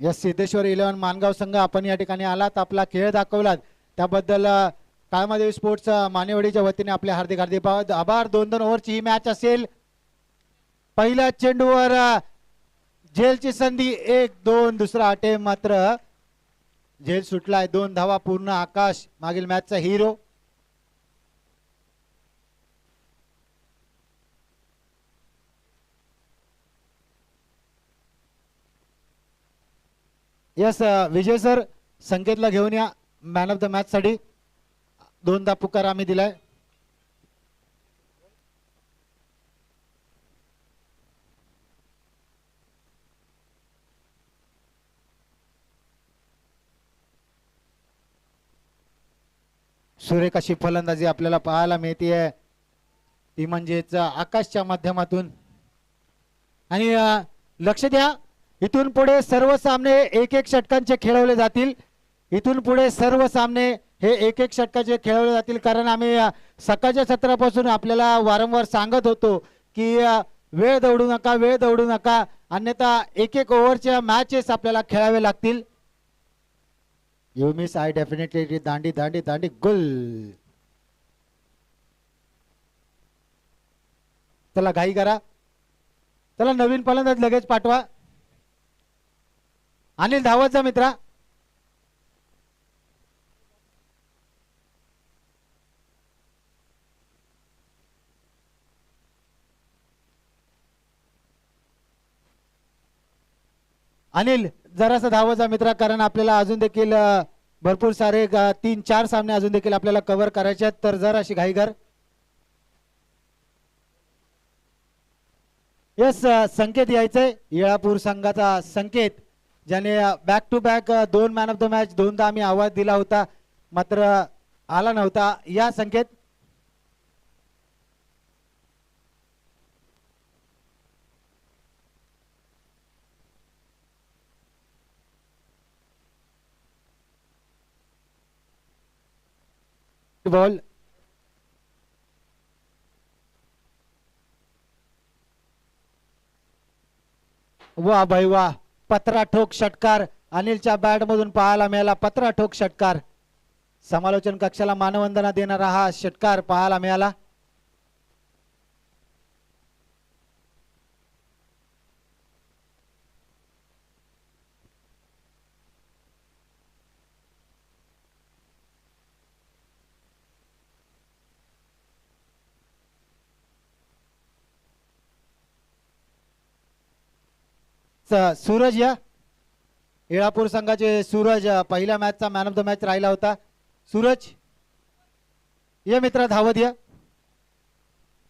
या सिद्धेश्वर इलेव्हन मानगाव संघ आपण या ठिकाणी आलात आपला खेळ दाखवलात. त्याबद्दल अ, काळमादेवी स्पोर्ट्स मानेवडीच्या वतीने आपले हार्दिक हार्दिक आभार- आभार. दोन दोन ओव्हरची ही मॅच असेल. पहिल्या चेंडूवर अ, झेलची संधी एक दोन दुसरा अटेम मात्र. झेल सुटलाय दोन धावा पूर्ण आकाश. मागील मॅचचा हिरो यस विजय सर संकेतला घेऊन या. मॅन ऑफ द मॅच साठी. दोनदा पुकार आम्ही दिलाय. सुरेख अशी फलंदाजी आपल्याला पाहायला मिळते ती म्हणजेच आकाशच्या माध्यमातून. आणि uh, लक्ष द्या. इथून पुढे सर्व सामने एक एक षटकांचे खेळवले जातील. इथून पुढे सर्व सामने हे एक एक षटकाचे खेळवले जातील. कारण आम्ही सकाळच्या सत्रापासून आपल्याला वारंवार सांगत होतो की वेळ दौडू नका वेळ दौडू नका. अन्यथा एक एक ओव्हरच्या मॅचेस आपल्याला खेळावे लागतील. यू मिस आय डेफिनेटली दांडी दांडी दांडी गुल. चला घाई करा. चला नवीन फलंदाज लगेच पाठवा. अनिल धावत जा मित्रा. अनिल जरासा धावत जा मित्रा कारण आपल्याला अजून देखील भरपूर सारे तीन चार सामने अजून देखील आपल्याला कव्हर करायचे आहेत. तर जराशी घाई घाईघर. येस संकेत यायचंय. येळापूर संघाचा संकेत. ज्याने बॅक टू बॅक दोन मॅन ऑफ द मॅच दोनदा आम्ही आवाज दिला होता. मात्र आला नव्हता. या संकेत. बॉल वा भाई वा पत्रा ठोक षटकार. अनिलच्या बॅट मधून पाहायला मिळाला पत्रा ठोक षटकार. समालोचन कक्षाला मानवंदना देणारा हा षटकार पाहायला मिळाला. सूरज या. येळापूर संघाचे सूरज पहिल्या मॅचचा मॅन ऑफ द मॅच राहिला होता. सूरज ये मित्रा धावत या.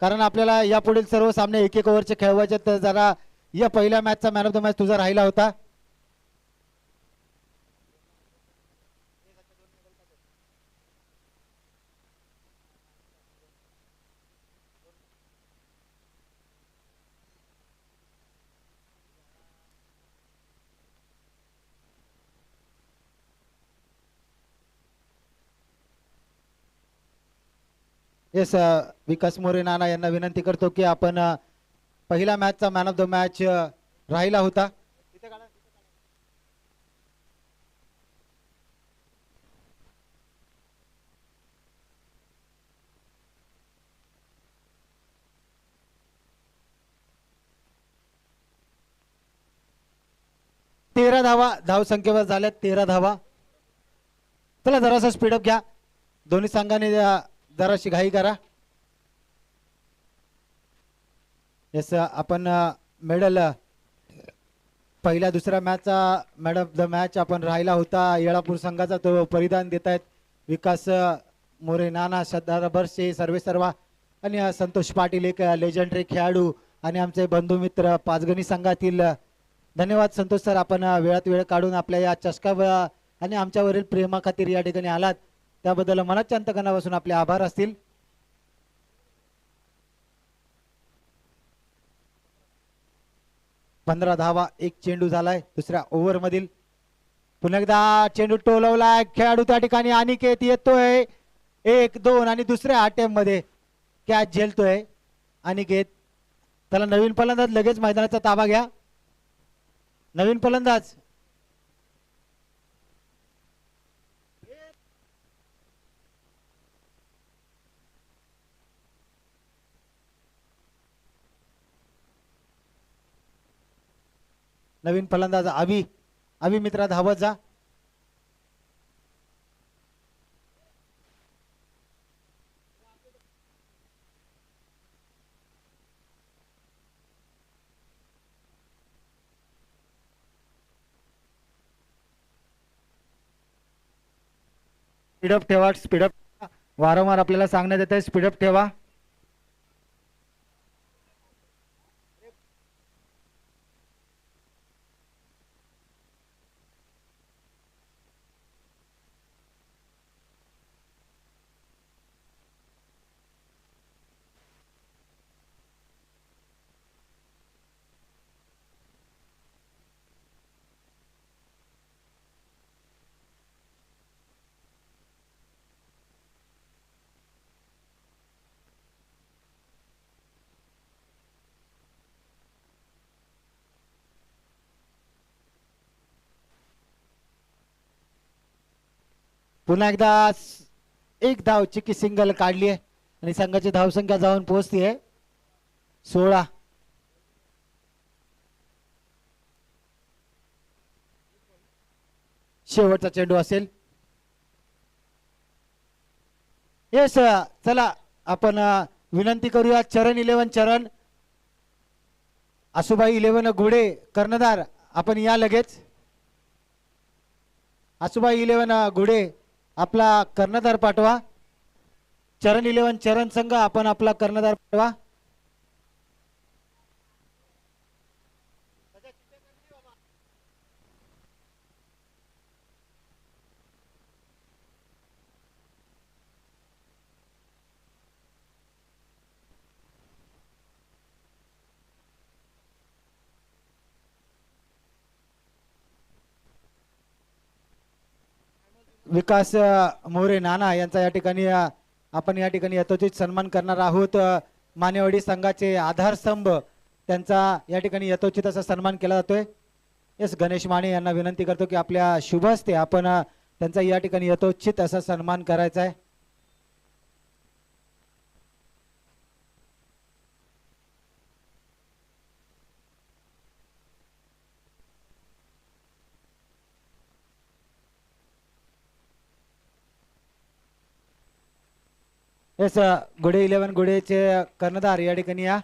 कारण आपल्याला यापुढील सर्व सामने एक एक ओव्हरचे खेळवायचे तर जरा या पहिल्या मॅचचा मॅन ऑफ द मॅच तुझा राहिला होता. येस विकास मोरे नाना यांना विनंती करतो की आपण पहिला मॅचचा मॅन ऑफ द मॅच राहिला होता. तेरा धावा धाव संख्येवर झाल्या तेरा धावा. चला जरासा स्पीडअप घ्या. दोन्ही संघाने जराशी घाई करा. येस आपण मेडल पहिल्या दुसऱ्या मॅचचा मॅड ऑफ द मॅच आपण राहिला होता. येळापूर संघाचा तो परिधान देत आहेत विकास मोरे नाना श्रद्धा बर्से सर्वे सर्वा आणि संतोष पाटील एक लेजंडरी खेळाडू आणि आमचे बंधुमित्र पाचगणी संघातील धन्यवाद संतोष सर. आपण वेळात वेळ काढून आपल्या या चषकावर आणि आमच्यावरील प्रेमाखातीर या ठिकाणी आलात. त्याबद्दल मनाच्या अंतकणापासून आपले आभार असतील. पंधरा धावा एक चेंडू झालाय दुसऱ्या ओव्हर मधील. पुन्हा एकदा चेंडू टोलवलाय खेळाडू त्या ठिकाणी अनिकेत येतोय. एक दोन आणि दुसऱ्या अटेम्पमध्ये कॅच झेलतोय अनिकेत. त्याला नवीन फलंदाज लगेच मैदानाचा ताबा घ्या. नवीन फलंदाज नवीन फलंदाज अभि अभि मित्रा धावत जा. स्पीडअप ठेवा स्पीडअप वारंवार आपल्याला सांगण्यात येत आहे स्पीडअप ठेवा. पुन्हा एकदा एक धाव चिकी सिंगल काढली आहे आणि संघाची धावसंख्या जाऊन पोहोचती आहे सोळा. शेवटचा चेंडू असेल. येस चला आपण विनंती करूया. चरण इलेवन चरण. आसुबाई इलेवन घोडे कर्णधार. आपण या लगेच. आसुबाई इलेवन घोडे आपला कर्णधार पाठवा. चरण इलेवन चरण संघ आपण आपला कर्णधार पाठवा. विकास मोरे नाना यांचा या ठिकाणी आपण या ठिकाणी यथोचित सन्मान करणार आहोत. मानेवाडी संघाचे आधारस्तंभ त्यांचा या ठिकाणी यथोचित असा सन्मान केला जातोय. येस गणेश माने यांना विनंती करतो की आपल्या शुभ हस्ते आपण त्यांचा या ठिकाणी यथोचित असा सन्मान करायचा आहे. एस अ, घोडे इलेव्हन घोडेचे कर्णधार या ठिकाणी या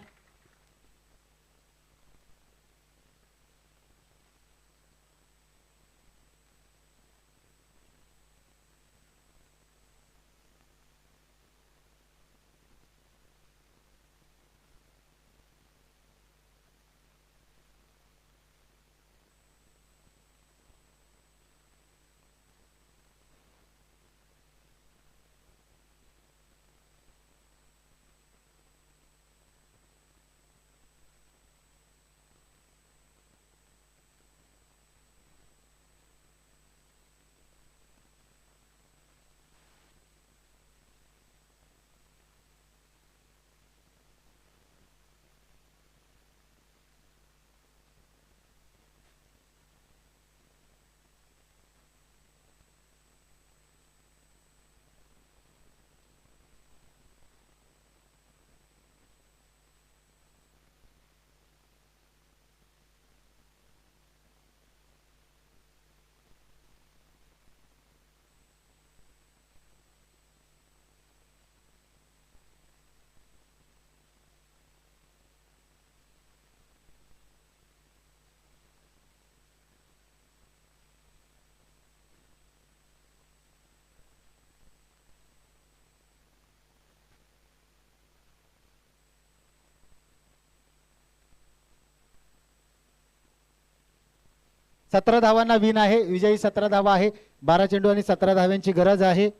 सतरा धावांना विन आहे. विजयी सतरा धावा आहे. बारा चेंडू आणि सतरा धाव्यांची गरज आहे.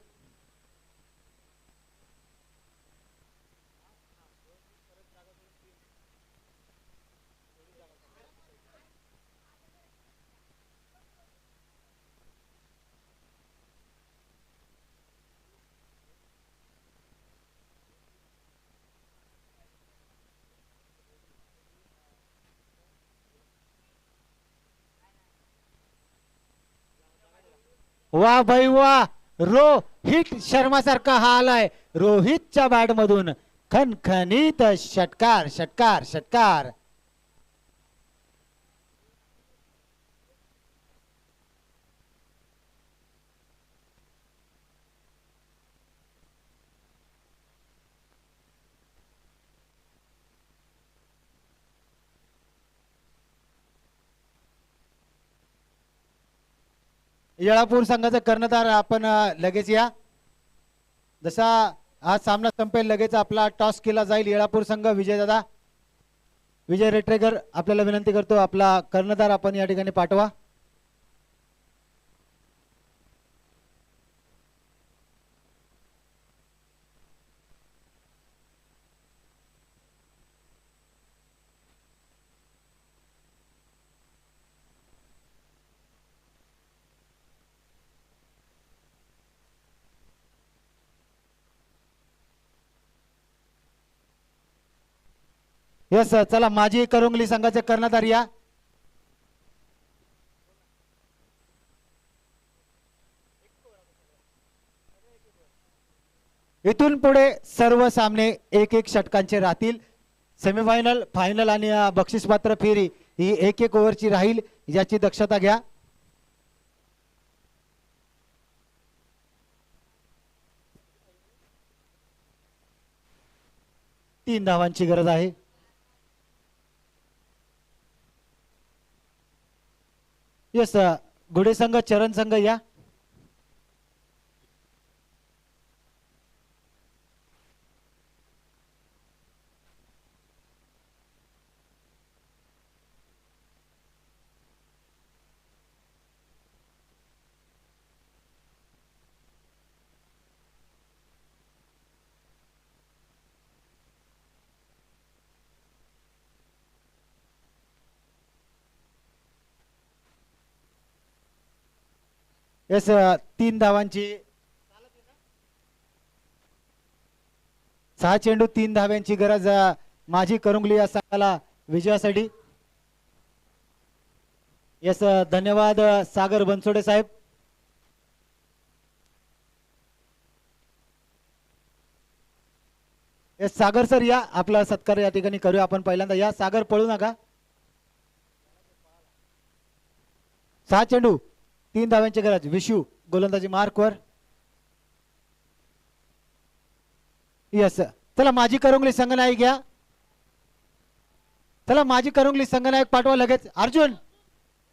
वा भाई वा. रोहित शर्मा सारखा हा आलाय. रोहितच्या बॅट मधून खनखनीत षटकार षटकार षटकार. येळापूर संघाचा कर्णधार आपण लगेच या. जसा हा सामना संपेल लगेच आपला टॉस केला जाईल येळापूर संघ विजय दादा विजय रेट्रेकर आपल्याला विनंती करतो आपला कर्णधार आपण या ठिकाणी पाठवा. येस चला माझी करुंगली संघाचे कर्णधार या. इथून पुढे सर्व सामने एक एक षटकांचे राहतील. सेमीफायनल फायनल आणि बक्षीस बक्षीसपात्र फेरी ही एक एक ओव्हरची राहील याची दक्षता घ्या. तीन धावांची गरज आहे. येस घोडे संघ चरण संघ या. यस तीन धावांची. सहा चेंडू तीन धाव्यांची गरज माझी करुंगली या संघाला विजयासाठी. येस धन्यवाद सागर बनसोडे साहेब. येस सागर सर या आपला सत्कार या ठिकाणी करूया. आपण पहिल्यांदा या. सागर पळू नका. सहा चेंडू. तीन धाव्यांची गरज. विशू गोलंदाजी मार्कवर यस चला माझी करुंगली संघनायक घ्या. चला माझी करुंगली संघनायक पाठवा लगेच. अर्जुन!